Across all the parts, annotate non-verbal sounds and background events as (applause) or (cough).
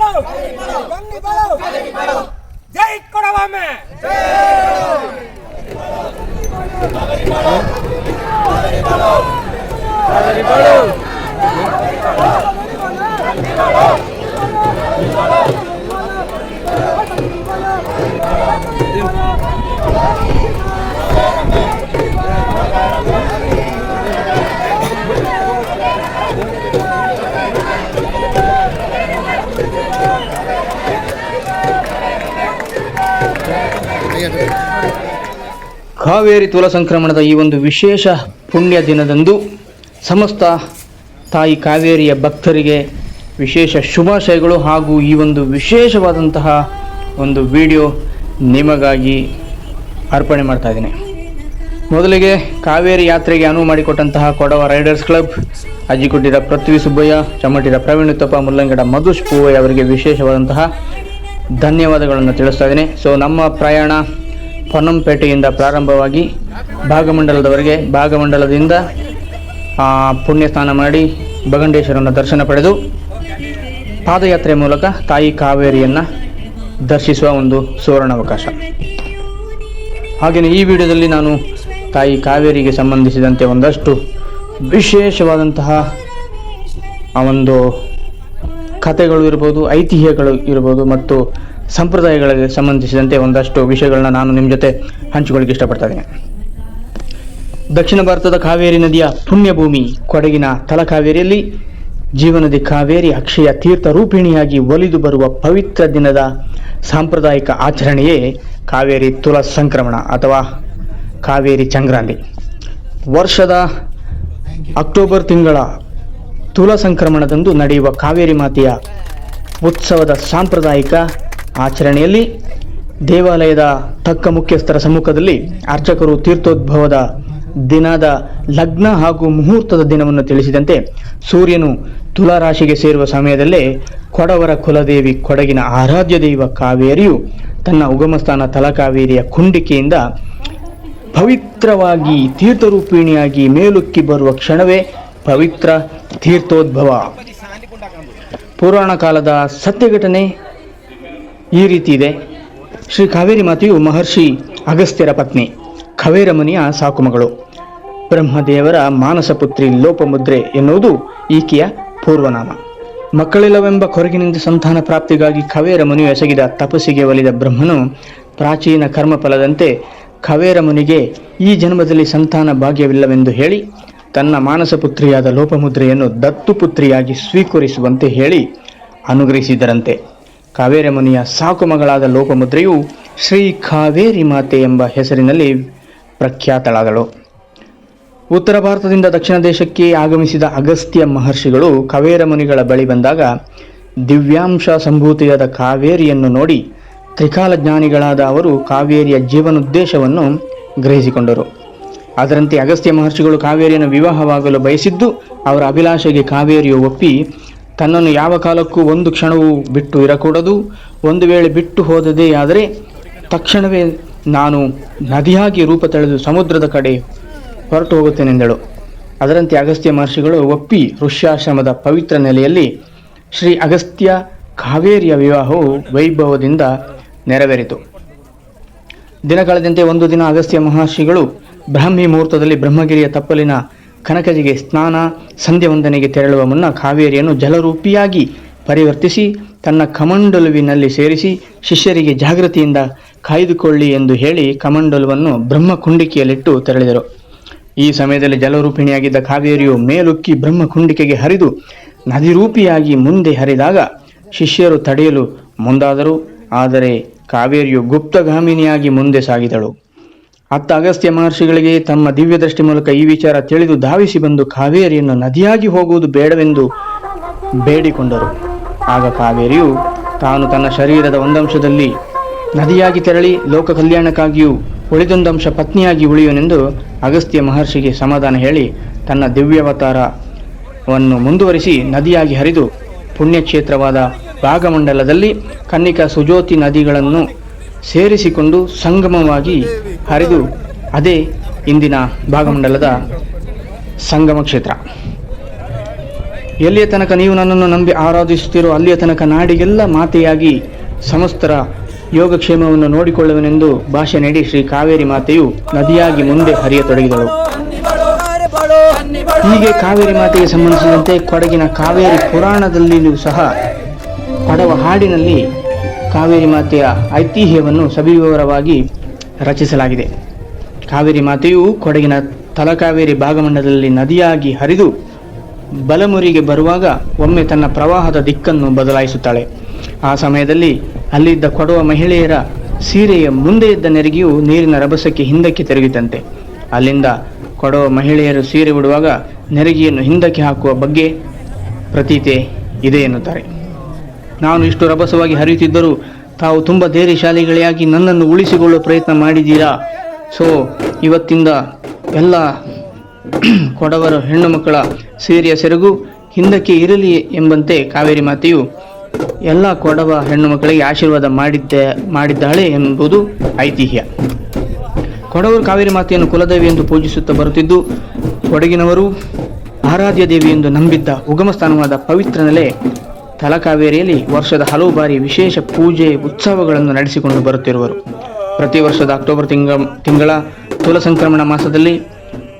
ಜೈ ಕಮ್ಮಿ ಬಾಳು ಕಮ್ಮಿ ಬಾಳು ಜೈ ಕೊಡವಮ್ಮೆ ಕಾವೇರಿ ತುಲ ಸಂಕ್ರಮಣದ ಈ ಒಂದು ವಿಶೇಷ ಪುಣ್ಯ ದಿನದಂದು ಸಮಸ್ತ ತಾಯಿ ಕಾವೇರಿಯ ಭಕ್ತರಿಗೆ ವಿಶೇಷ ಶುಭಾಶಯಗಳು ಹಾಗೂ ಈ ಒಂದು ವಿಶೇಷವಾದಂತಹ ಒಂದು ವಿಡಿಯೋ ನಿಮಗಾಗಿ ಅರ್ಪಣೆ ಮಾಡ್ತಾ ಇದ್ದೀನಿ. ಮೊದಲಿಗೆ ಕಾವೇರಿ ಯಾತ್ರೆಗೆ ಅನುವು ಮಾಡಿಕೊಟ್ಟಂತಹ ಕೊಡವ ರೈಡರ್ಸ್ ಕ್ಲಬ್ ಅಜ್ಜಿಕೊಟ್ಟಿದ ಪೃಥ್ವಿ ಸುಬ್ಬಯ್ಯ ಚಮಟಿದ ಪ್ರವೀಣ್ ಉತ್ತಪ್ಪ ಮುಲ್ಲಂಗಡ ಮಧುಶ್ ಪೂವಯ್ಯ ಅವರಿಗೆ ವಿಶೇಷವಾದಂತಹ ಧನ್ಯವಾದಗಳನ್ನು ತಿಳಿಸ್ತಾ ಇದ್ದೀನಿ. ಸೊ ನಮ್ಮ ಪ್ರಯಾಣ ಪೊನ್ನಂಪೇಟೆಯಿಂದ ಪ್ರಾರಂಭವಾಗಿ ಭಾಗಮಂಡಲದವರೆಗೆ ಭಾಗಮಂಡಲದಿಂದ ಪುಣ್ಯ ಸ್ನಾನ ಮಾಡಿ ಭಗಂಡೇಶ್ವರನ ದರ್ಶನ ಪಡೆದು ಪಾದಯಾತ್ರೆ ಮೂಲಕ ತಾಯಿ ಕಾವೇರಿಯನ್ನು ದರ್ಶಿಸುವ ಒಂದು ಸುವರ್ಣಾವಕಾಶ. ಹಾಗೆಯೇ ಈ ವಿಡಿಯೋದಲ್ಲಿ ನಾನು ತಾಯಿ ಕಾವೇರಿಗೆ ಸಂಬಂಧಿಸಿದಂತೆ ಒಂದಷ್ಟು ವಿಶೇಷವಾದಂತಹ ಆ ಒಂದು ಕಥೆಗಳು ಇರ್ಬೋದು, ಐತಿಹ್ಯಗಳು ಇರ್ಬೋದು ಮತ್ತು ಸಂಪ್ರದಾಯಗಳಿಗೆ ಸಂಬಂಧಿಸಿದಂತೆ ಒಂದಷ್ಟು ವಿಷಯಗಳನ್ನ ನಾನು ನಿಮ್ಮ ಜೊತೆ ಹಂಚಿಕೊಳ್ಳಿಕ್ಕೆ ಇಷ್ಟಪಡ್ತಾ ದಕ್ಷಿಣ ಭಾರತದ ಕಾವೇರಿ ನದಿಯ ಪುಣ್ಯಭೂಮಿ ಕೊಡಗಿನ ತಲಕಾವೇರಿಯಲ್ಲಿ ಜೀವನದಿ ಕಾವೇರಿ ಅಕ್ಷಯ ತೀರ್ಥ ರೂಪಿಣಿಯಾಗಿ ಒಲಿದು ಬರುವ ಪವಿತ್ರ ದಿನದ ಸಾಂಪ್ರದಾಯಿಕ ಆಚರಣೆಯೇ ಕಾವೇರಿ ತುಲ ಸಂಕ್ರಮಣ ಅಥವಾ ಕಾವೇರಿ ಚಂಗ್ರಾಂತಿ ವರ್ಷದ ಅಕ್ಟೋಬರ್ ತಿಂಗಳ ತುಲ ಸಂಕ್ರಮಣದಂದು ನಡೆಯುವ ಕಾವೇರಿ ಮಾತೆಯ ಉತ್ಸವದ ಸಾಂಪ್ರದಾಯಿಕ ಆಚರಣೆಯಲ್ಲಿ ದೇವಾಲಯದ ತಕ್ಕ ಮುಖ್ಯಸ್ಥರ ಸಮ್ಮುಖದಲ್ಲಿ ಅರ್ಚಕರು ತೀರ್ಥೋದ್ಭವದ ದಿನದ ಲಗ್ನ ಹಾಗೂ ಮುಹೂರ್ತದ ದಿನವನ್ನು ತಿಳಿಸಿದಂತೆ ಸೂರ್ಯನು ತುಲಾರಾಶಿಗೆ ಸೇರುವ ಸಮಯದಲ್ಲೇ ಕೊಡವರ ಕುಲದೇವಿ ಕೊಡಗಿನ ಆರಾಧ್ಯ ದೈವ ಕಾವೇರಿಯು ತನ್ನ ಉಗಮಸ್ಥಾನ ತಲಕಾವೇರಿಯ ಕುಂಡಿಕೆಯಿಂದ ಪವಿತ್ರವಾಗಿ ತೀರ್ಥರೂಪಿಣಿಯಾಗಿ ಮೇಲುಕ್ಕಿ ಬರುವ ಕ್ಷಣವೇ ಪವಿತ್ರ ತೀರ್ಥೋದ್ಭವ. ಪುರಾಣ ಕಾಲದ ಸತ್ಯ ಘಟನೆ ಈ ರೀತಿ ಇದೆ. ಶ್ರೀ ಕಾವೇರಿ ಮಾತೆಯು ಮಹರ್ಷಿ ಅಗಸ್ತ್ಯರ ಪತ್ನಿ. ಖವೇರ ಮುನಿಯ ಸಾಕುಮಗಳು ಬ್ರಹ್ಮದೇವರ ಮಾನಸ ಪುತ್ರಿ ಲೋಪಮುದ್ರೆ ಎನ್ನುವುದು ಈಕೆಯ ಪೂರ್ವನಾಮ. ಮಕ್ಕಳಿಲ್ಲವೆಂಬ ಕೊರಗಿನಿಂದ ಸಂತಾನ ಪ್ರಾಪ್ತಿಗಾಗಿ ಖವೇರ ಮುನಿಯು ಎಸಗಿದ ತಪಸ್ಸಿಗೆ ಒಲಿದ ಬ್ರಹ್ಮನು ಪ್ರಾಚೀನ ಕರ್ಮಫಲದಂತೆ ಖವೇರ ಮುನಿಗೆ ಈ ಜನ್ಮದಲ್ಲಿ ಸಂತಾನ ಭಾಗ್ಯವಿಲ್ಲವೆಂದು ಹೇಳಿ, ತನ್ನ ಮಾನಸ ಪುತ್ರಿಯಾದ ಲೋಪಮುದ್ರೆಯನ್ನು ದತ್ತು ಪುತ್ರಿಯಾಗಿ ಸ್ವೀಕರಿಸುವಂತೆ ಹೇಳಿ ಅನುಗ್ರಹಿಸಿದರಂತೆ. ಕಾವೇರ ಮುನಿಯ ಸಾಕುಮಗಳಾದ ಲೋಪಮುದ್ರೆಯು ಶ್ರೀ ಕಾವೇರಿ ಮಾತೆ ಎಂಬ ಹೆಸರಿನಲ್ಲಿ ಪ್ರಖ್ಯಾತಳಾದಳು. ಉತ್ತರ ಭಾರತದಿಂದ ದಕ್ಷಿಣ ದೇಶಕ್ಕೆ ಆಗಮಿಸಿದ ಅಗಸ್ತ್ಯ ಮಹರ್ಷಿಗಳು ಕಾವೇರ ಮುನಿಗಳ ಬಳಿ ಬಂದಾಗ ದಿವ್ಯಾಂಶ ಸಂಭೂತಿಯಾದ ಕಾವೇರಿಯನ್ನು ನೋಡಿ ತ್ರಿಕಾಲ ಜ್ಞಾನಿಗಳಾದ ಅವರು ಕಾವೇರಿಯ ಜೀವನೋದ್ದೇಶವನ್ನು ಗ್ರಹಿಸಿಕೊಂಡರು. ಅದರಂತೆ ಅಗಸ್ತ್ಯ ಮಹರ್ಷಿಗಳು ಕಾವೇರಿಯನ್ನು ವಿವಾಹವಾಗಲು ಬಯಸಿದ್ದು ಅವರ ಅಭಿಲಾಷೆಗೆ ಕಾವೇರಿಯು ಒಪ್ಪಿ ತನ್ನನ್ನು ಯಾವ ಕಾಲಕ್ಕೂ ಒಂದು ಕ್ಷಣವೂ ಬಿಟ್ಟು ಇರಕೂಡದು. ಒಂದು ವೇಳೆ ಬಿಟ್ಟು ಹೋದದೇ ಆದರೆ ತಕ್ಷಣವೇ ನಾನು ನದಿಯಾಗಿ ರೂಪ ತಳೆದು ಸಮುದ್ರದ ಕಡೆ ಹೊರಟು ಹೋಗುತ್ತೇನೆಂದಳು ಅದರಂತೆ ಅಗಸ್ತ್ಯ ಮಹರ್ಷಿಗಳು ಒಪ್ಪಿ ಋಷ್ಯಾಶ್ರಮದ ಪವಿತ್ರ ನೆಲೆಯಲ್ಲಿ ಶ್ರೀ ಅಗಸ್ತ್ಯ ಕಾವೇರಿಯ ವಿವಾಹವು ವೈಭವದಿಂದ ನೆರವೇರಿತು. ದಿನ ಕಳೆದಂತೆ ಒಂದು ದಿನ ಅಗಸ್ತ್ಯ ಮಹರ್ಷಿಗಳು ಬ್ರಾಹ್ಮಿ ಮುಹೂರ್ತದಲ್ಲಿ ಬ್ರಹ್ಮಗಿರಿಯ ತಪ್ಪಲಿನ ಕನಕಜಿಗೆ ಸ್ನಾನ ಸಂಧ್ಯೆ ವಂದನೆಗೆ ತೆರಳುವ ಮುನ್ನ ಕಾವೇರಿಯನ್ನು ಜಲರೂಪಿಯಾಗಿ ಪರಿವರ್ತಿಸಿ, ತನ್ನ ಕಮಂಡಲುವಿನಲ್ಲಿ ಸೇರಿಸಿ ಶಿಷ್ಯರಿಗೆ ಜಾಗೃತಿಯಿಂದ ಕಾಯ್ದುಕೊಳ್ಳಿ ಎಂದು ಹೇಳಿ ಕಮಂಡಲುವನ್ನು ಬ್ರಹ್ಮಕುಂಡಿಕೆಯಲ್ಲಿಟ್ಟು ತೆರಳಿದರು. ಈ ಸಮಯದಲ್ಲಿ ಜಲರೂಪಿಣಿಯಾಗಿದ್ದ ಕಾವೇರಿಯು ಮೇಲುಕ್ಕಿ ಬ್ರಹ್ಮಕುಂಡಿಕೆಗೆ ಹರಿದು ನದಿರೂಪಿಯಾಗಿ ಮುಂದೆ ಹರಿದಾಗ ಶಿಷ್ಯರು ತಡೆಯಲು ಮುಂದಾದರು. ಆದರೆ ಕಾವೇರಿಯು ಗುಪ್ತಗಾಮಿನಿಯಾಗಿ ಮುಂದೆ ಸಾಗಿದಳು. ಅತ್ತ ಅಗಸ್ತ್ಯ ಮಹರ್ಷಿಗಳಿಗೆ ತಮ್ಮ ದಿವ್ಯ ದೃಷ್ಟಿ ಮೂಲಕ ಈ ವಿಚಾರ ತಿಳಿದು ಧಾವಿಸಿ ಬಂದು ಕಾವೇರಿಯನ್ನು ನದಿಯಾಗಿ ಹೋಗುವುದು ಬೇಡವೆಂದು ಬೇಡಿಕೊಂಡರು. ಆಗ ಕಾವೇರಿಯು ತಾನು ತನ್ನ ಶರೀರದ ಒಂದಂಶದಲ್ಲಿ ನದಿಯಾಗಿ ತೆರಳಿ ಲೋಕ ಕಲ್ಯಾಣಕ್ಕಾಗಿಯೂ ಉಳಿದೊಂದಂಶ ಪತ್ನಿಯಾಗಿ ಉಳಿಯುವನೆಂದು ಅಗಸ್ತ್ಯ ಮಹರ್ಷಿಗೆ ಸಮಾಧಾನ ಹೇಳಿ ತನ್ನ ದಿವ್ಯಾವತಾರವನ್ನು ಮುಂದುವರಿಸಿ ನದಿಯಾಗಿ ಹರಿದು ಪುಣ್ಯಕ್ಷೇತ್ರವಾದ ಭಾಗಮಂಡಲದಲ್ಲಿ ಕನ್ನಿಕಾ ಸುಜೋತಿ ನದಿಗಳನ್ನು ಸೇರಿಸಿಕೊಂಡು ಸಂಗಮವಾಗಿ ಹರಿದು ಅದೇ ಇಂದಿನ ಭಾಗಮಂಡಲದ ಸಂಗಮ ಕ್ಷೇತ್ರ. ಎಲ್ಲಿಯ ತನಕ ನೀವು ನನ್ನನ್ನು ನಂಬಿ ಆರಾಧಿಸುತ್ತೀರೋ ಅಲ್ಲಿಯ ತನಕ ನಾಡಿಗೆಲ್ಲ ಮಾತೆಯಾಗಿ ಸಮಸ್ತರ ಯೋಗಕ್ಷೇಮವನ್ನು ನೋಡಿಕೊಳ್ಳುವನೆಂದು ಭಾಷೆ ನೀಡಿ ಶ್ರೀ ಕಾವೇರಿ ಮಾತೆಯು ನದಿಯಾಗಿ ಮುಂದೆ ಹರಿಯತೊಡಗಿದಳು. ಹೀಗೆ ಕಾವೇರಿ ಮಾತೆಗೆ ಸಂಬಂಧಿಸಿದಂತೆ ಕೊಡಗಿನ ಕಾವೇರಿ ಪುರಾಣದಲ್ಲಿಯೂ ಸಹ ಕೊಡವ ಹಾಡಿನಲ್ಲಿ ಕಾವೇರಿ ಮಾತೆಯ ಐತಿಹ್ಯವನ್ನು ಸವಿವರವಾಗಿ ರಚಿಸಲಾಗಿದೆ. ಕಾವೇರಿ ಮಾತೆಯು ಕೊಡಗಿನ ತಲಕಾವೇರಿ ಭಾಗಮಂಡಲದಲ್ಲಿ ನದಿಯಾಗಿ ಹರಿದು ಬಲಮುರಿಗೆ ಬರುವಾಗ ಒಮ್ಮೆ ತನ್ನ ಪ್ರವಾಹದ ದಿಕ್ಕನ್ನು ಬದಲಾಯಿಸುತ್ತಾಳೆ. ಆ ಸಮಯದಲ್ಲಿ ಅಲ್ಲಿದ್ದ ಕೊಡವ ಮಹಿಳೆಯರ ಸೀರೆಯ ಮುಂದೆ ಇದ್ದ ನೆರಿಗೆಯು ನೀರಿನ ರಭಸಕ್ಕೆ ಹಿಂದಕ್ಕೆ ತಿರುಗಿತಂತೆ ಅಲ್ಲಿಂದ ಕೊಡವ ಮಹಿಳೆಯರು ಸೀರೆ ಬಿಡುವಾಗ ನೆರಿಗೆಯನ್ನು ಹಿಂದಕ್ಕೆ ಹಾಕುವ ಬಗ್ಗೆ ಪ್ರತೀತೆ ಇದೆ ಎನ್ನುತ್ತಾರೆ. ನಾನು ಇಷ್ಟು ರಭಸವಾಗಿ ಹರಿಯುತ್ತಿದ್ದರೂ ತಾವು ತುಂಬ ಧೈರ್ಯಶಾಲಿಗಳಾಗಿ ನನ್ನನ್ನು ಉಳಿಸಿಕೊಳ್ಳುವ ಪ್ರಯತ್ನ ಮಾಡಿದ್ದೀರಾ? ಸೊ, ಇವತ್ತಿಂದ ಎಲ್ಲ (clears throat) ಕೊಡವರ ಹೆಣ್ಣು ಮಕ್ಕಳ ಸೀರೆಯ ಸೆರಗು ಹಿಂದಕ್ಕೆ ಇರಲಿ ಎಂಬಂತೆ ಕಾವೇರಿ ಮಾತೆಯು ಎಲ್ಲ ಕೊಡವ ಹೆಣ್ಣು ಮಕ್ಕಳಿಗೆ ಆಶೀರ್ವಾದ ಮಾಡಿದ್ದ, ಮಾಡಿದ್ದಾಳೆ ಎಂಬುದು ಐತಿಹ್ಯ. ಕೊಡವರು ಕಾವೇರಿ ಮಾತೆಯನ್ನು ಕುಲದೇವಿ ಎಂದು ಪೂಜಿಸುತ್ತಾ ಬರುತ್ತಿದ್ದು, ಕೊಡಗಿನವರು ಆರಾಧ್ಯ ದೇವಿ ಎಂದು ನಂಬಿದ್ದ ಉಗಮ ಸ್ಥಾನವಾದ ಪವಿತ್ರ ನೆಲೆ ತಲಕಾವೇರಿಯಲ್ಲಿ ವರ್ಷದ ಹಲವು ಬಾರಿ ವಿಶೇಷ ಪೂಜೆ, ಉತ್ಸವಗಳನ್ನು ನಡೆಸಿಕೊಂಡು ಬರುತ್ತಿರುವರು. ಪ್ರತಿ ವರ್ಷದ ಅಕ್ಟೋಬರ್ ತಿಂಗ, ತಿಂಗಳ ತುಲ ಸಂಕ್ರಮಣ ಮಾಸದಲ್ಲಿ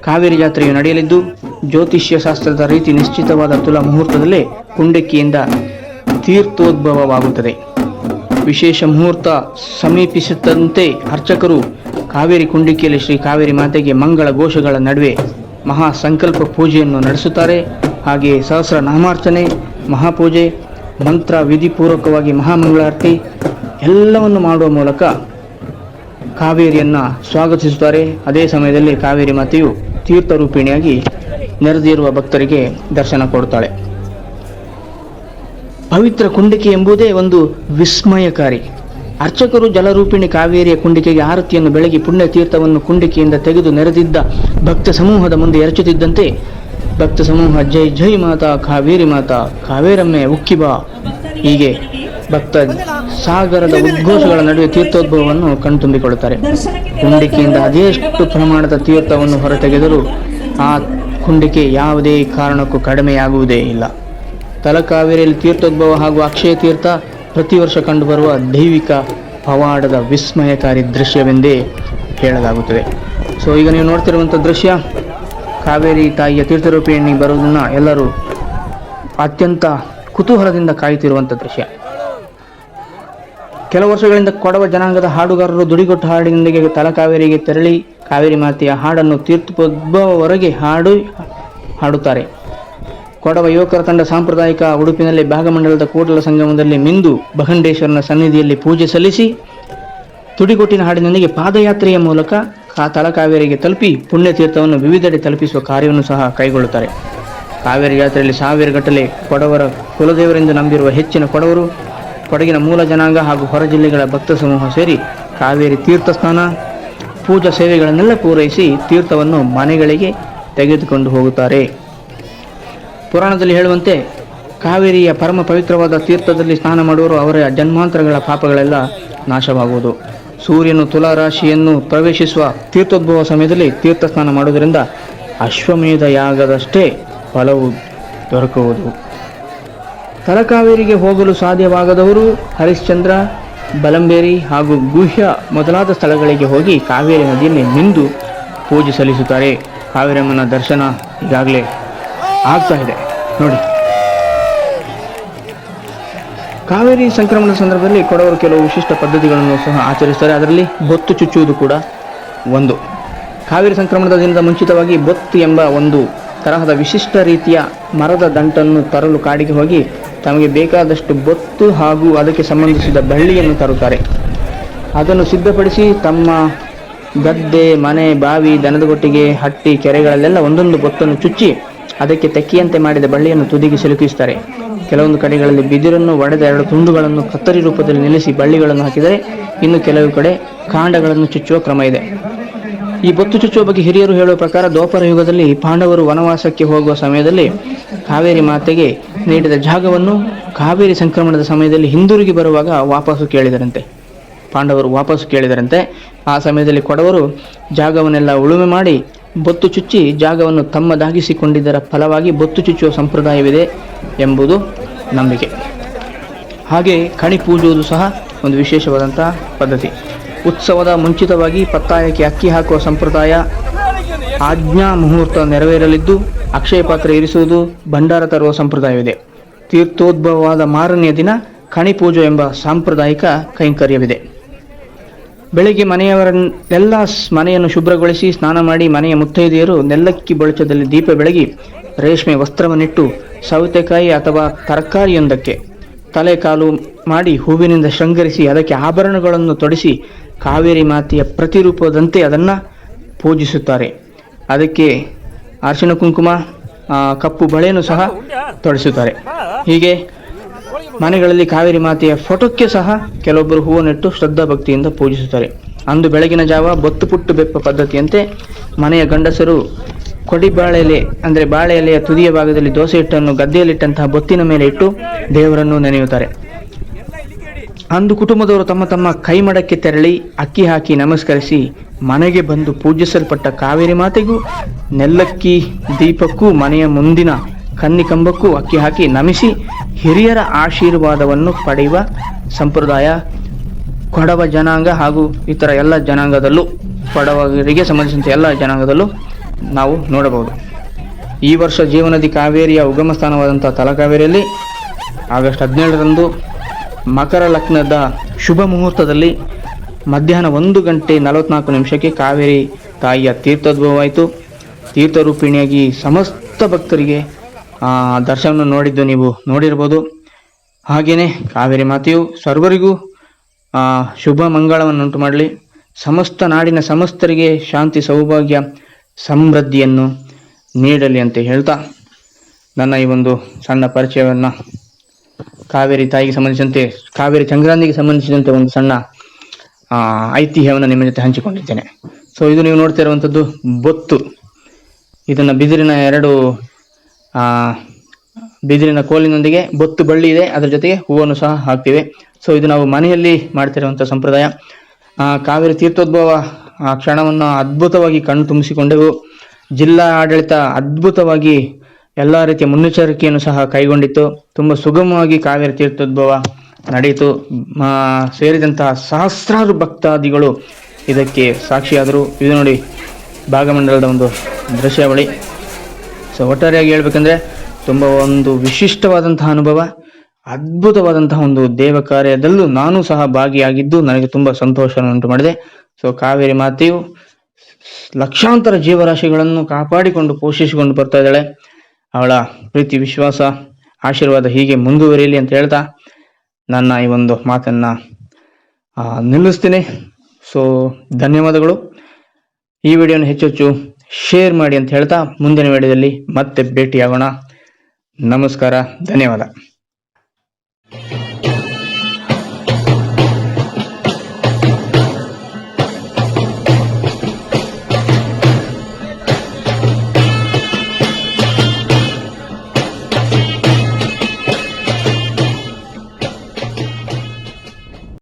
ಕಾವೇರಿ ಜಾತ್ರೆಯು ನಡೆಯಲಿದ್ದು ಜ್ಯೋತಿಷ್ಯ ಶಾಸ್ತ್ರದ ರೀತಿ ನಿಶ್ಚಿತವಾದ ತುಲ ಮುಹೂರ್ತದಲ್ಲೇ ಕುಂಡಕ್ಕಿಯಿಂದ ತೀರ್ಥೋದ್ಭವವಾಗುತ್ತದೆ. ವಿಶೇಷ ಮುಹೂರ್ತ ಸಮೀಪಿಸುತ್ತಂತೆ ಅರ್ಚಕರು ಕಾವೇರಿ ಕುಂಡಿಕೆಯಲ್ಲಿ ಶ್ರೀ ಕಾವೇರಿ ಮಾತೆಗೆ ಮಂಗಳ ಘೋಷಗಳ ನಡುವೆ ಮಹಾ ಸಂಕಲ್ಪ ಪೂಜೆಯನ್ನು ನಡೆಸುತ್ತಾರೆ. ಹಾಗೆಯೇ ಸಹಸ್ರ ನಾಮಾರ್ಚನೆ, ಮಹಾಪೂಜೆ ಮಂತ್ರ ವಿಧಿಪೂರ್ವಕವಾಗಿ ಮಹಾಮಂಗಳಾರತಿ ಎಲ್ಲವನ್ನು ಮಾಡುವ ಮೂಲಕ ಕಾವೇರಿಯನ್ನು ಸ್ವಾಗತಿಸುತ್ತಾರೆ. ಅದೇ ಸಮಯದಲ್ಲಿ ಕಾವೇರಿ ಮಾತೆಯು ತೀರ್ಥರೂಪಿಣಿಯಾಗಿ ನೆರೆದಿರುವ ಭಕ್ತರಿಗೆ ದರ್ಶನ ಕೊಡುತ್ತಾಳೆ ಪವಿತ್ರ ಕುಂಡಿಕೆ ಎಂಬುದೇ ಒಂದು ವಿಸ್ಮಯಕಾರಿ. ಅರ್ಚಕರು ಜಲರೂಪಿಣಿ ಕಾವೇರಿಯ ಕುಂಡಿಕೆಗೆ ಆರತಿಯನ್ನು ಬೆಳಗಿ ಪುಣ್ಯ ತೀರ್ಥವನ್ನು ಕುಂಡಿಕೆಯಿಂದ ತೆಗೆದು ನೆರೆದಿದ್ದ ಭಕ್ತ ಸಮೂಹದ ಮುಂದೆ ಎರಚುತ್ತಿದ್ದಂತೆ ಭಕ್ತ ಸಮೂಹ ಜೈ ಜೈ ಮಾತಾ ಕಾವೇರಿ ಮಾತಾ ಕಾವೇರಮ್ಮೆ ಉಕ್ಕಿಬಾ ಹೀಗೆ ಭಕ್ತ ಸಾಗರದ ಉದ್ಘೋಷಗಳ ನಡುವೆ ತೀರ್ಥೋದ್ಭವವನ್ನು ಕಣ್ತುಂಬಿಕೊಳ್ಳುತ್ತಾರೆ. ಕುಂಡಿಕೆಯಿಂದ ಅದೆಷ್ಟು ಪ್ರಮಾಣದ ತೀರ್ಥವನ್ನು ಹೊರತೆಗೆದರೂ ಆ ಕುಂಡಿಕೆ ಯಾವುದೇ ಕಾರಣಕ್ಕೂ ಕಡಿಮೆಯಾಗುವುದೇ ಇಲ್ಲ. ತಲಕಾವೇರಿಯಲ್ಲಿ ತೀರ್ಥೋದ್ಭವ ಹಾಗೂ ಅಕ್ಷಯ ತೀರ್ಥ ಪ್ರತಿ ವರ್ಷ ಕಂಡುಬರುವ ದೈವಿಕ ಪವಾಡದ ವಿಸ್ಮಯಕಾರಿ ದೃಶ್ಯವೆಂದೇ ಹೇಳಲಾಗುತ್ತದೆ. ಸೊ ಈಗ ನೀವು ನೋಡ್ತಿರುವಂಥ ದೃಶ್ಯ ಕಾವೇರಿ ತಾಯಿಯ ತೀರ್ಥರೂಪಿಣಿ ಬರುವುದನ್ನು ಎಲ್ಲರೂ ಅತ್ಯಂತ ಕುತೂಹಲದಿಂದ ಕಾಯುತ್ತಿರುವಂಥ ದೃಶ್ಯ. ಕೆಲವು ವರ್ಷಗಳಿಂದ ಕೊಡವ ಜನಾಂಗದ ಹಾಡುಗಾರರು ದುಡಿಗೊಟ್ಟು ಹಾಡಿನೊಂದಿಗೆ ತಲಕಾವೇರಿಗೆ ತೆರಳಿ ಕಾವೇರಿ ಮಾತೆಯ ಹಾಡನ್ನು ತೀರ್ಥೋದ್ಭವವರೆಗೆ ಹಾಡು ಹಾಡುತ್ತಾರೆ. ಕೊಡವ ಯುವಕರ ತಂಡ ಸಾಂಪ್ರದಾಯಿಕ ಉಡುಪಿನಲ್ಲಿ ಭಾಗಮಂಡಲದ ಕೂಡಲ ಸಂಗಮದಲ್ಲಿ ಮಿಂದು ಬಹಂಡೇಶ್ವರನ ಸನ್ನಿಧಿಯಲ್ಲಿ ಪೂಜೆ ಸಲ್ಲಿಸಿ, ತುಡಿಗೊಟ್ಟಿನ ಹಾಡಿನೊಂದಿಗೆ ಪಾದಯಾತ್ರೆಯ ಮೂಲಕ ಕಾ ತಲಕಾವೇರಿಗೆ ತಲುಪಿ ಪುಣ್ಯತೀರ್ಥವನ್ನು ವಿವಿಧೆಡೆ ತಲುಪಿಸುವ ಕಾರ್ಯವನ್ನು ಸಹ ಕೈಗೊಳ್ಳುತ್ತಾರೆ. ಕಾವೇರಿ ಜಾತ್ರೆಯಲ್ಲಿ ಸಾವಿರ ಗಟ್ಟಲೆ ಕೊಡವರ ಕುಲದೇವರೆಂದು ನಂಬಿರುವ ಹೆಚ್ಚಿನ ಕೊಡವರು, ಕೊಡಗಿನ ಮೂಲ ಜನಾಂಗ ಹಾಗೂ ಹೊರ ಜಿಲ್ಲೆಗಳ ಭಕ್ತ ಸಮೂಹ ಸೇರಿ ಕಾವೇರಿ ತೀರ್ಥ ಸ್ನಾನ, ಪೂಜಾ ಸೇವೆಗಳನ್ನೆಲ್ಲ ಪೂರೈಸಿ ತೀರ್ಥವನ್ನು ಮನೆಗಳಿಗೆ ತೆಗೆದುಕೊಂಡು ಹೋಗುತ್ತಾರೆ. ಪುರಾಣದಲ್ಲಿ ಹೇಳುವಂತೆ ಕಾವೇರಿಯ ಪರಮ ಪವಿತ್ರವಾದ ತೀರ್ಥದಲ್ಲಿ ಸ್ನಾನ ಮಾಡುವರು ಅವರ ಜನ್ಮಾಂತರಗಳ ಪಾಪಗಳೆಲ್ಲ ನಾಶವಾಗುವುದು. ಸೂರ್ಯನು ತುಲಾ ರಾಶಿಯನ್ನು ಪ್ರವೇಶಿಸುವ ತೀರ್ಥೋದ್ಭವ ಸಮಯದಲ್ಲಿ ತೀರ್ಥ ಸ್ನಾನ ಮಾಡುವುದರಿಂದ ಅಶ್ವಮೇಧ ಯಾಗದಷ್ಟೇ ಫಲವು ದೊರಕುವುದು. ತಲಕಾವೇರಿಗೆ ಹೋಗಲು ಸಾಧ್ಯವಾಗದವರು ಹರಿಶ್ಚಂದ್ರ, ಬಲಂಬೇರಿ ಹಾಗೂ ಗುಹ್ಯ ಮೊದಲಾದ ಸ್ಥಳಗಳಿಗೆ ಹೋಗಿ ಕಾವೇರಿ ನದಿಯಲ್ಲಿ ನಿಂದು ಪೂಜೆ ಸಲ್ಲಿಸುತ್ತಾರೆ. ಕಾವೇರಮ್ಮನ ದರ್ಶನ ಈಗಾಗಲೇ ಆಗ್ತಾ ಇದೆ. ನೋಡಿ. ಕಾವೇರಿ ಸಂಕ್ರಮಣ ಸಂದರ್ಭದಲ್ಲಿ ಕೊಡವರು ಕೆಲವು ವಿಶಿಷ್ಟ ಪದ್ಧತಿಗಳನ್ನು ಸಹ ಆಚರಿಸ್ತಾರೆ. ಅದರಲ್ಲಿ ಬೊತ್ತು ಚುಚ್ಚುವುದು ಕೂಡ ಒಂದು. ಕಾವೇರಿ ಸಂಕ್ರಮಣದ ದಿನದ ಮುಂಚಿತವಾಗಿ ಬೊತ್ತು ಎಂಬ ಒಂದು ತರಹದ ವಿಶಿಷ್ಟ ರೀತಿಯ ಮರದ ದಂಟನ್ನು ತರಲು ಕಾಡಿಗೆ ಹೋಗಿ ತಮಗೆ ಬೇಕಾದಷ್ಟು ಬೊತ್ತು ಹಾಗೂ ಅದಕ್ಕೆ ಸಂಬಂಧಿಸಿದ ಬಳ್ಳಿಯನ್ನು ತರುತ್ತಾರೆ. ಅದನ್ನು ಸಿದ್ಧಪಡಿಸಿ ತಮ್ಮ ಗದ್ದೆ, ಮನೆ, ಬಾವಿ ದನದ ಕೊಟ್ಟಿಗೆ ಹಟ್ಟಿ, ಕೆರೆಗಳಲ್ಲೆಲ್ಲ ಒಂದೊಂದು ಬೊತ್ತನ್ನು ಚುಚ್ಚಿ ಅದಕ್ಕೆ ತೆಕ್ಕಿಯಂತೆ ಮಾಡಿದ ಬಳ್ಳಿಯನ್ನು ತುದಿಗೆ ಸಿಲುಕಿಸುತ್ತಾರೆ. ಕೆಲವೊಂದು ಕಡೆಗಳಲ್ಲಿ ಬಿದಿರನ್ನು ಒಡೆದ ಎರಡು ತುಂಡುಗಳನ್ನು ಕತ್ತರಿ ರೂಪದಲ್ಲಿ ನಿಲ್ಲಿಸಿ ಬಳ್ಳಿಗಳನ್ನು ಹಾಕಿದರೆ ಇನ್ನು ಕೆಲವು ಕಡೆ ಕಾಂಡಗಳನ್ನು ಚುಚ್ಚುವ ಕ್ರಮ ಇದೆ. ಈ ಬೊತ್ತು ಚುಚ್ಚುವ ಬಗ್ಗೆ ಹಿರಿಯರು ಹೇಳುವ ಪ್ರಕಾರ ದ್ವಾಪರ ಯುಗದಲ್ಲಿ ಪಾಂಡವರು ವನವಾಸಕ್ಕೆ ಹೋಗುವ ಸಮಯದಲ್ಲಿ ಕಾವೇರಿ ಮಾತೆಗೆ ನೀಡಿದ ಜಾಗವನ್ನು ಕಾವೇರಿ ಸಂಕ್ರಮಣದ ಸಮಯದಲ್ಲಿ ಹಿಂದಿರುಗಿ ಬರುವಾಗ ವಾಪಸ್ಸು ಕೇಳಿದರಂತೆ. ಪಾಂಡವರು ವಾಪಸ್ಸು ಕೇಳಿದರಂತೆ. ಆ ಸಮಯದಲ್ಲಿ ಕೊಡವರು ಜಾಗವನ್ನೆಲ್ಲ ಉಳುಮೆ ಮಾಡಿ ಬೊತ್ತು ಚುಚ್ಚಿ ಜಾಗವನ್ನು ತಮ್ಮದಾಗಿಸಿಕೊಂಡಿದ್ದರ ಫಲವಾಗಿ ಬೊತ್ತು ಚುಚ್ಚುವ ಸಂಪ್ರದಾಯವಿದೆ ಎಂಬುದು ನಂಬಿಕೆ. ಹಾಗೆ ಕಣಿ ಪೂಜುವುದು ಸಹ ಒಂದು ವಿಶೇಷವಾದಂಥ ಪದ್ಧತಿ. ಉತ್ಸವದ ಮುಂಚಿತವಾಗಿ ಪತ್ತಾಯಕ್ಕೆ ಅಕ್ಕಿ ಹಾಕುವ ಸಂಪ್ರದಾಯ ಆಜ್ಞಾ ಮುಹೂರ್ತ ನೆರವೇರಲಿದ್ದು, ಅಕ್ಷಯ ಪಾತ್ರ ಇರಿಸುವುದು, ಭಂಡಾರ ತರುವ ಸಂಪ್ರದಾಯವಿದೆ. ತೀರ್ಥೋದ್ಭವವಾದ ಮಾರನೆಯ ದಿನ ಕಣಿ ಪೂಜೆ ಎಂಬ ಸಾಂಪ್ರದಾಯಿಕ ಕೈಂಕರ್ಯವಿದೆ. ಬೆಳಿಗ್ಗೆ ಮನೆಯವರನ್ನೆಲ್ಲ ಮನೆಯನ್ನು ಶುಭ್ರಗೊಳಿಸಿ ಸ್ನಾನ ಮಾಡಿ ಮನೆಯ ಮುತ್ತೈದೆಯರು ನೆಲ್ಲಕ್ಕಿ ಬಳಚದಲ್ಲಿ ದೀಪ ಬೆಳಗಿ ರೇಷ್ಮೆ ವಸ್ತ್ರವನ್ನಿಟ್ಟು ಸೌತೆಕಾಯಿ ಅಥವಾ ತರಕಾರಿಯೊಂದಕ್ಕೆ ತಲೆ ಕಾಲು ಮಾಡಿ ಹೂವಿನಿಂದ ಶೃಂಗರಿಸಿ ಅದಕ್ಕೆ ಆಭರಣಗಳನ್ನು ತೊಡಿಸಿ ಕಾವೇರಿ ಮಾತೆಯ ಪ್ರತಿರೂಪದಂತೆ ಅದನ್ನು ಪೂಜಿಸುತ್ತಾರೆ. ಅದಕ್ಕೆ ಅರಿಶಿಣ ಕುಂಕುಮ ಕಪ್ಪು ಬಳೆಯನ್ನು ಸಹ ತೊಡಿಸುತ್ತಾರೆ. ಹೀಗೆ ಮನೆಗಳಲ್ಲಿ ಕಾವೇರಿ ಮಾತೆಯ ಫೋಟೋಕ್ಕೆ ಸಹ ಕೆಲವೊಬ್ಬರು ಹೂವನ್ನಿಟ್ಟು ಶ್ರದ್ಧಾ ಭಕ್ತಿಯಿಂದ ಪೂಜಿಸುತ್ತಾರೆ. ಅಂದು ಬೆಳಗಿನ ಜಾವ ಬೊತ್ತು ಪುಟ್ಟು ಬೆಪ್ಪ ಪದ್ಧತಿಯಂತೆ ಮನೆಯ ಗಂಡಸರು ಕೊಡಿ ಬಾಳೆ ಎಲೆ ಅಂದರೆ ಬಾಳೆ ಎಲೆಯ ತುದಿಯ ಭಾಗದಲ್ಲಿ ದೋಸೆ ಹಿಟ್ಟನ್ನು ಗದ್ದೆಯಲ್ಲಿಟ್ಟಂತಹ ಬೊತ್ತಿನ ಮೇಲೆ ಇಟ್ಟು ದೇವರನ್ನು ನೆನೆಯುತ್ತಾರೆ. ಅಂದು ಕುಟುಂಬದವರು ತಮ್ಮ ತಮ್ಮ ಕೈಮಡಕ್ಕೆ ತೆರಳಿ ಅಕ್ಕಿ ಹಾಕಿ ನಮಸ್ಕರಿಸಿ ಮನೆಗೆ ಬಂದು ಪೂಜಿಸಲ್ಪಟ್ಟ ಕಾವೇರಿ ಮಾತೆಗೂ, ನೆಲ್ಲಕ್ಕಿ ದೀಪಕ್ಕೂ, ಮನೆಯ ಮುಂದಿನ ಕನ್ನಿಕಂಬಕ್ಕೂ ಅಕ್ಕಿ ಹಾಕಿ ನಮಿಸಿ ಹಿರಿಯರ ಆಶೀರ್ವಾದವನ್ನು ಪಡೆಯುವ ಸಂಪ್ರದಾಯ ಕೊಡವ ಜನಾಂಗ ಹಾಗೂ ಇತರ ಎಲ್ಲ ಜನಾಂಗದಲ್ಲೂ, ಕೊಡವರಿಗೆ ಸಂಬಂಧಿಸಿದಂತೆ ಎಲ್ಲ ಜನಾಂಗದಲ್ಲೂ ನಾವು ನೋಡಬಹುದು. ಈ ವರ್ಷ ಜೀವನದಿ ಕಾವೇರಿಯ ಉಗಮ ಸ್ಥಾನವಾದಂಥ ತಲಕಾವೇರಿಯಲ್ಲಿ ಆಗಸ್ಟ್ ಹದಿನೇಳರಂದು ಮಕರ ಲಗ್ನದ ಶುಭ ಮುಹೂರ್ತದಲ್ಲಿ ಮಧ್ಯಾಹ್ನ ಒಂದು ಗಂಟೆ ನಲವತ್ನಾಲ್ಕು ನಿಮಿಷಕ್ಕೆ ಕಾವೇರಿ ತಾಯಿಯ ತೀರ್ಥೋದ್ಭವವಾಯಿತು. ತೀರ್ಥರೂಪಿಣಿಯಾಗಿ ಸಮಸ್ತ ಭಕ್ತರಿಗೆ ದರ್ಶನ ನೋಡಿದ್ದು ನೀವು ನೋಡಿರ್ಬೋದು ಹಾಗೆಯೇ ಕಾವೇರಿ ಮಾತೆಯು ಸರ್ವರಿಗೂ ಶುಭ ಮಂಗಳವನ್ನುಂಟು ಮಾಡಲಿ. ಸಮಸ್ತ ನಾಡಿನ ಸಮಸ್ತರಿಗೆ ಶಾಂತಿ ಸೌಭಾಗ್ಯ ಸಮೃದ್ಧಿಯನ್ನು ನೀಡಲಿ ಅಂತ ಹೇಳ್ತಾ ನನ್ನ ಈ ಒಂದು ಸಣ್ಣ ಪರಿಚಯವನ್ನು ಕಾವೇರಿ ತಾಯಿಗೆ ಸಂಬಂಧಿಸಿದಂತೆ, ಕಾವೇರಿ ಚಂದ್ರಾಂತಿಗೆ ಸಂಬಂಧಿಸಿದಂತೆ ಒಂದು ಸಣ್ಣ ಐತಿಹ್ಯವನ್ನು ನಿಮ್ಮ ಜೊತೆ ಹಂಚಿಕೊಂಡಿದ್ದೇನೆ. ಸೊ ಇದು ನೀವು ನೋಡ್ತಾ ಇರುವಂಥದ್ದು ಬೊತ್ತು. ಇದನ್ನು ಬಿದಿರಿನ ಎರಡು ಬಿದಿರಿನ ಕೋಲಿನೊಂದಿಗೆ ಬೊತ್ತು ಬಳ್ಳಿ ಇದೆ, ಅದರ ಜೊತೆಗೆ ಹೂವನ್ನು ಸಹ ಹಾಕ್ತೀವಿ. ಸೊ ಇದು ನಾವು ಮನೆಯಲ್ಲಿ ಮಾಡ್ತಿರುವಂಥ ಸಂಪ್ರದಾಯ. ಕಾವೇರಿ ತೀರ್ಥೋದ್ಭವ ಆ ಕ್ಷಣವನ್ನು ಅದ್ಭುತವಾಗಿ ಕಣ್ಣು ತುಂಬಿಸಿಕೊಂಡೆವು. ಜಿಲ್ಲಾ ಆಡಳಿತ ಅದ್ಭುತವಾಗಿ ಎಲ್ಲ ರೀತಿಯ ಮುನ್ನೆಚ್ಚರಿಕೆಯನ್ನು ಸಹ ಕೈಗೊಂಡಿತ್ತು. ತುಂಬ ಸುಗಮವಾಗಿ ಕಾವೇರಿ ತೀರ್ಥೋದ್ಭವ ನಡೆಯಿತು ಸೇರಿದಂತಹ ಸಹಸ್ರಾರು ಭಕ್ತಾದಿಗಳು ಇದಕ್ಕೆ ಸಾಕ್ಷಿಯಾದರು. ಇದು ನೋಡಿ ಭಾಗಮಂಡಲದ ಒಂದು ದೃಶ್ಯಾವಳಿ. ಸೊ ಒಟ್ಟಾರೆಯಾಗಿ ಹೇಳ್ಬೇಕಂದ್ರೆ ತುಂಬ ಒಂದು ವಿಶಿಷ್ಟವಾದಂತಹ ಅನುಭವ, ಅದ್ಭುತವಾದಂತಹ ಒಂದು ದೇವ ಕಾರ್ಯದಲ್ಲೂ ನಾನು ಸಹ ಭಾಗಿಯಾಗಿದ್ದು ನನಗೆ ತುಂಬ ಸಂತೋಷವನ್ನು ಉಂಟು ಮಾಡಿದೆ. ಸೊ ಕಾವೇರಿ ಮಾತೆಯು ಲಕ್ಷಾಂತರ ಜೀವರಾಶಿಗಳನ್ನು ಕಾಪಾಡಿಕೊಂಡು, ಪೋಷಿಸಿಕೊಂಡು ಬರ್ತಾ ಇದ್ದಾಳೆ. ಅವಳ ಪ್ರೀತಿ, ವಿಶ್ವಾಸ, ಆಶೀರ್ವಾದ ಹೀಗೆ ಮುಂದುವರಿಯಲಿ ಅಂತ ಹೇಳ್ತಾ ನನ್ನ ಈ ಒಂದು ಮಾತನ್ನ ನಿಲ್ಲಿಸ್ತೀನಿ. ಸೊ ಧನ್ಯವಾದಗಳು. ಈ ವಿಡಿಯೋನ ಹೆಚ್ಚು ಹೆಚ್ಚು ಶೇರ್ ಮಾಡಿ ಅಂತ ಹೇಳ್ತಾ ಮುಂದಿನ ವಿಡಿಯೋದಲ್ಲಿ ಮತ್ತೆ ಭೇಟಿಯಾಗೋಣ. ನಮಸ್ಕಾರ, ಧನ್ಯವಾದ.